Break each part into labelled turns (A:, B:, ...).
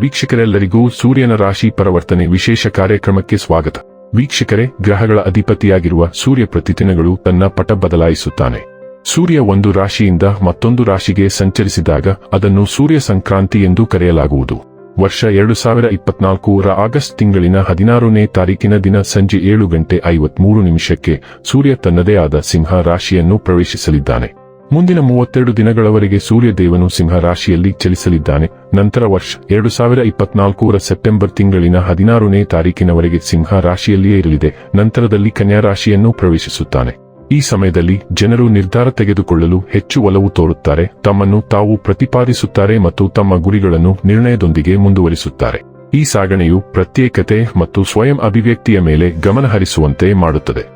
A: ವೀಕ್ಷಕರೆಲ್ಲರಿಗೂ ಸೂರ್ಯನ ರಾಶಿ ಪರಿವರ್ತನೆ ವಿಶೇಷ ಕಾರ್ಯಕ್ರಮಕ್ಕೆ ಸ್ವಾಗತ. ವೀಕ್ಷಕರೇ, ಗ್ರಹಗಳ ಅಧಿಪತಿಯಾಗಿರುವ ಸೂರ್ಯ ಪ್ರತಿದಿನಗಳು ತನ್ನ ಪಟ ಬದಲಾಯಿಸುತ್ತಾನೆ. ಸೂರ್ಯ ಒಂದು ರಾಶಿಯಿಂದ ಮತ್ತೊಂದು ರಾಶಿಗೆ ಸಂಚರಿಸಿದಾಗ ಅದನ್ನು ಸೂರ್ಯ ಸಂಕ್ರಾಂತಿ ಎಂದು ಕರೆಯಲಾಗುವುದು. ವರ್ಷ ಎರಡು ಸಾವಿರ ಇಪ್ಪತ್ನಾಲ್ಕರ ಆಗಸ್ಟ್ ತಿಂಗಳಿನ ಹದಿನಾರನೇ ತಾರೀಕಿನ ದಿನ ಸಂಜೆ ಏಳು ಗಂಟೆ ಐವತ್ಮೂರು ನಿಮಿಷಕ್ಕೆ ಸೂರ್ಯ ತನ್ನದೇ ಆದ ಸಿಂಹ ರಾಶಿಯನ್ನು ಪ್ರವೇಶಿಸಲಿದ್ದಾನೆ. ಮುಂದಿನ ಮೂವತ್ತೆರಡು ದಿನಗಳವರೆಗೆ ಸೂರ್ಯದೇವನು ಸಿಂಹ ರಾಶಿಯಲ್ಲಿ ಚಲಿಸಲಿದ್ದಾನೆ. ನಂತರ ವರ್ಷ ಎರಡು ಸಾವಿರ ಇಪ್ಪತ್ನಾಲ್ಕರ ಸೆಪ್ಟೆಂಬರ್ ತಿಂಗಳಿನ ಹದಿನಾರನೇ ತಾರೀಕಿನವರೆಗೆ ಸಿಂಹ ರಾಶಿಯಲ್ಲಿಯೇ ಇರಲಿದೆ. ನಂತರದಲ್ಲಿ ಕನ್ಯಾ ರಾಶಿಯನ್ನು ಪ್ರವೇಶಿಸುತ್ತಾನೆ. ಈ ಸಮಯದಲ್ಲಿ ಜನರು ನಿರ್ಧಾರ ತೆಗೆದುಕೊಳ್ಳಲು ಹೆಚ್ಚು ಒಲವು ತೋರುತ್ತಾರೆ. ತಮ್ಮನ್ನು ತಾವು ಪ್ರತಿಪಾದಿಸುತ್ತಾರೆ ಮತ್ತು ತಮ್ಮ ಗುರಿಗಳನ್ನು ನಿರ್ಣಯದೊಂದಿಗೆ ಮುಂದುವರಿಸುತ್ತಾರೆ. ಈ ಸಾಗಣೆಯು ಪ್ರತ್ಯೇಕತೆ ಮತ್ತು ಸ್ವಯಂ ಅಭಿವ್ಯಕ್ತಿಯ ಮೇಲೆ ಗಮನ ಹರಿಸುವಂತೆ ಮಾಡುತ್ತದೆ.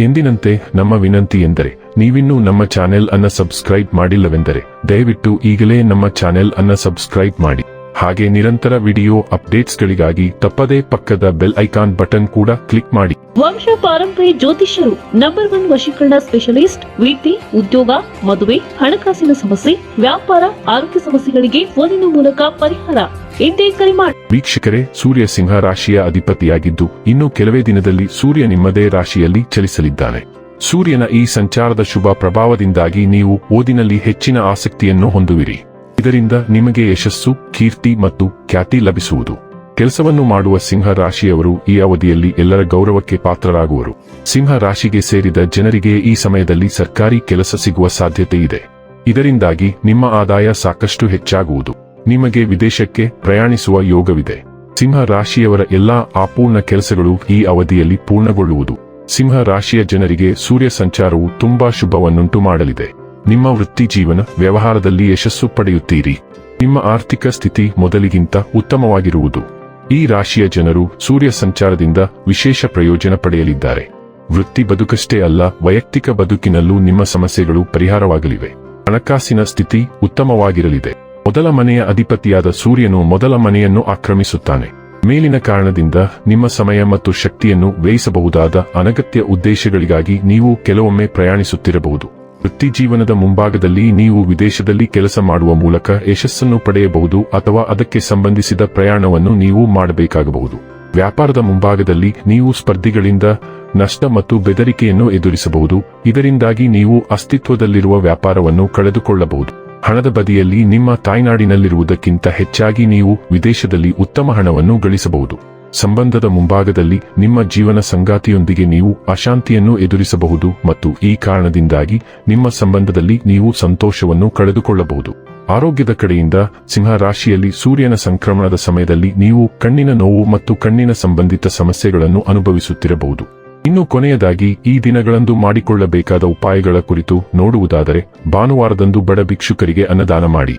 A: ಎಂದಿನಂತೆ ನಮ್ಮ ವಿನಂತಿ ಎಂದರೆ, ನೀವಿನ್ನೂ ನಮ್ಮ ಚಾನೆಲ್ ಅನ್ನ ಸಬ್ಸ್ಕ್ರೈಬ್ ಮಾಡಿಲ್ಲವೆಂದರೆ, ದಯವಿಟ್ಟು ಈಗಲೇ ನಮ್ಮ ಚಾನೆಲ್ ಅನ್ನ ಸಬ್ಸ್ಕ್ರೈಬ್ ಮಾಡಿ. ಹಾಗೆ ನಿರಂತರ ವಿಡಿಯೋ ಅಪ್ಡೇಟ್ಸ್ಗಳಿಗಾಗಿ ತಪ್ಪದೇ ಪಕ್ಕದ ಬೆಲ್ ಐಕಾನ್ ಬಟನ್ ಕೂಡ ಕ್ಲಿಕ್ ಮಾಡಿ.
B: ವಂಶ ಪಾರಂಪರ್ಯ ಜ್ಯೋತಿಷ್ಯರು ನಂಬರ್ ಒನ್ ವಶೀಕರಣ ಸ್ಪೆಷಲಿಸ್ಟ್ ವೃತ್ತಿ ಉದ್ಯೋಗ ಮದುವೆ ಹಣಕಾಸಿನ ಸಮಸ್ಯೆ ವ್ಯಾಪಾರ ಆರೋಗ್ಯ ಸಮಸ್ಯೆಗಳಿಗೆ ಫೋನಿನ ಮೂಲಕ ಪರಿಹಾರ. ಎಂದೇ ಕರೆ ಮಾಡಿ
A: ವೀಕ್ಷಕರೇ ಸೂರ್ಯ ಸಿಂಹ ರಾಶಿಯ ಅಧಿಪತಿಯಾಗಿದ್ದು ಇನ್ನು ಕೆಲವೇ ದಿನದಲ್ಲಿ ಸೂರ್ಯ ನಿಮ್ಮದೇ ರಾಶಿಯಲ್ಲಿ ಚಲಿಸಲಿದ್ದಾನೆ. ಸೂರ್ಯನ ಈ ಸಂಚಾರದ ಶುಭ ಪ್ರಭಾವದಿಂದಾಗಿ ನೀವು ಓದಿನಲ್ಲಿ ಹೆಚ್ಚಿನ ಆಸಕ್ತಿಯನ್ನು ಹೊಂದುವಿರಿ. ಇದರಿಂದ ನಿಮಗೆ ಯಶಸ್ಸು, ಕೀರ್ತಿ ಮತ್ತು ಖ್ಯಾತಿ ಲಭಿಸುವುದು. ಕೆಲಸವನ್ನು ಮಾಡುವ ಸಿಂಹ ರಾಶಿಯವರು ಈ ಅವಧಿಯಲ್ಲಿ ಎಲ್ಲರ ಗೌರವಕ್ಕೆ ಪಾತ್ರರಾಗುವರು. ಸಿಂಹ ರಾಶಿಗೆ ಸೇರಿದ ಜನರಿಗೆ ಈ ಸಮಯದಲ್ಲಿ ಸರ್ಕಾರಿ ಕೆಲಸ ಸಿಗುವ ಸಾಧ್ಯತೆ ಇದೆ. ಇದರಿಂದಾಗಿ ನಿಮ್ಮ ಆದಾಯ ಸಾಕಷ್ಟು ಹೆಚ್ಚಾಗುವುದು. ನಿಮಗೆ ವಿದೇಶಕ್ಕೆ ಪ್ರಯಾಣಿಸುವ ಯೋಗವಿದೆ. ಸಿಂಹ ರಾಶಿಯವರ ಎಲ್ಲಾ ಅಪೂರ್ಣ ಕೆಲಸಗಳು ಈ ಅವಧಿಯಲ್ಲಿ ಪೂರ್ಣಗೊಳ್ಳುವುದು. ಸಿಂಹ ರಾಶಿಯ ಜನರಿಗೆ ಸೂರ್ಯ ಸಂಚಾರವು ತುಂಬಾ ಶುಭವನ್ನುಂಟು ಮಾಡಲಿದೆ. ನಿಮ್ಮ ವೃತ್ತಿ ಜೀವನ ವ್ಯವಹಾರದಲ್ಲಿ ಯಶಸ್ಸು ಪಡೆಯುತ್ತೀರಿ. ನಿಮ್ಮ ಆರ್ಥಿಕ ಸ್ಥಿತಿ ಮೊದಲಿಗಿಂತ ಉತ್ತಮವಾಗಿರುವುದು. ಈ ರಾಶಿಯ ಜನರು ಸೂರ್ಯ ಸಂಚಾರದಿಂದ ವಿಶೇಷ ಪ್ರಯೋಜನ ಪಡೆಯಲಿದ್ದಾರೆ. ವೃತ್ತಿ ಬದುಕಷ್ಟೇ ಅಲ್ಲ, ವೈಯಕ್ತಿಕ ಬದುಕಿನಲ್ಲೂ ನಿಮ್ಮ ಸಮಸ್ಯೆಗಳು ಪರಿಹಾರವಾಗಲಿವೆ. ಹಣಕಾಸಿನ ಸ್ಥಿತಿ ಉತ್ತಮವಾಗಿರಲಿದೆ. ಮೊದಲ ಮನೆಯ ಅಧಿಪತಿಯಾದ ಸೂರ್ಯನು ಮೊದಲ ಮನೆಯನ್ನು ಆಕ್ರಮಿಸುತ್ತಾನೆ. ಮೇಲಿನ ಕಾರಣದಿಂದ ನಿಮ್ಮ ಸಮಯ ಮತ್ತು ಶಕ್ತಿಯನ್ನು ವ್ಯಯಿಸಬಹುದಾದ ಅನಗತ್ಯ ಉದ್ದೇಶಗಳಿಗಾಗಿ ನೀವು ಕೆಲವೊಮ್ಮೆ ಪ್ರಯಾಣಿಸುತ್ತಿರಬಹುದು. ವೃತ್ತಿ ಜೀವನದ ಮುಂಭಾಗದಲ್ಲಿ ನೀವು ವಿದೇಶದಲ್ಲಿ ಕೆಲಸ ಮಾಡುವ ಮೂಲಕ ಯಶಸ್ಸನ್ನು ಪಡೆಯಬಹುದು ಅಥವಾ ಅದಕ್ಕೆ ಸಂಬಂಧಿಸಿದ ಪ್ರಯಾಣವನ್ನು ನೀವು ಮಾಡಬೇಕಾಗಬಹುದು. ವ್ಯಾಪಾರದ ಮುಂಭಾಗದಲ್ಲಿ ನೀವು ಸ್ಪರ್ಧಿಗಳಿಂದ ನಷ್ಟ ಮತ್ತು ಬೆದರಿಕೆಯನ್ನು ಎದುರಿಸಬಹುದು. ಇದರಿಂದಾಗಿ ನೀವು ಅಸ್ತಿತ್ವದಲ್ಲಿರುವ ವ್ಯಾಪಾರವನ್ನು ಕಳೆದುಕೊಳ್ಳಬಹುದು. ಹಣದ ಬದಿಯಲ್ಲಿ ನಿಮ್ಮ ತಾಯ್ನಾಡಿನಲ್ಲಿರುವುದಕ್ಕಿಂತ ಹೆಚ್ಚಾಗಿ ನೀವು ವಿದೇಶದಲ್ಲಿ ಉತ್ತಮ ಹಣವನ್ನು ಗಳಿಸಬಹುದು. ಸಂಬಂಧದ ಮುಂಭಾಗದಲ್ಲಿ ನಿಮ್ಮ ಜೀವನ ಸಂಗಾತಿಯೊಂದಿಗೆ ನೀವು ಅಶಾಂತಿಯನ್ನು ಎದುರಿಸಬಹುದು ಮತ್ತು ಈ ಕಾರಣದಿಂದಾಗಿ ನಿಮ್ಮ ಸಂಬಂಧದಲ್ಲಿ ನೀವು ಸಂತೋಷವನ್ನು ಕಳೆದುಕೊಳ್ಳಬಹುದು. ಆರೋಗ್ಯದ ಕಡೆಯಿಂದ ಸಿಂಹ ರಾಶಿಯಲ್ಲಿ ಸೂರ್ಯನ ಸಂಕ್ರಮಣದ ಸಮಯದಲ್ಲಿ ನೀವು ಕಣ್ಣಿನ ನೋವು ಮತ್ತು ಕಣ್ಣಿನ ಸಂಬಂಧಿತ ಸಮಸ್ಯೆಗಳನ್ನು ಅನುಭವಿಸುತ್ತಿರಬಹುದು. ಇನ್ನು ಕೊನೆಯದಾಗಿ, ಈ ದಿನಗಳಂದು ಮಾಡಿಕೊಳ್ಳಬೇಕಾದ ಉಪಾಯಗಳ ಕುರಿತು ನೋಡುವುದಾದರೆ, ಭಾನುವಾರದಂದು ಬಡ ಭಿಕ್ಷುಕರಿಗೆ ಅನ್ನದಾನ ಮಾಡಿ.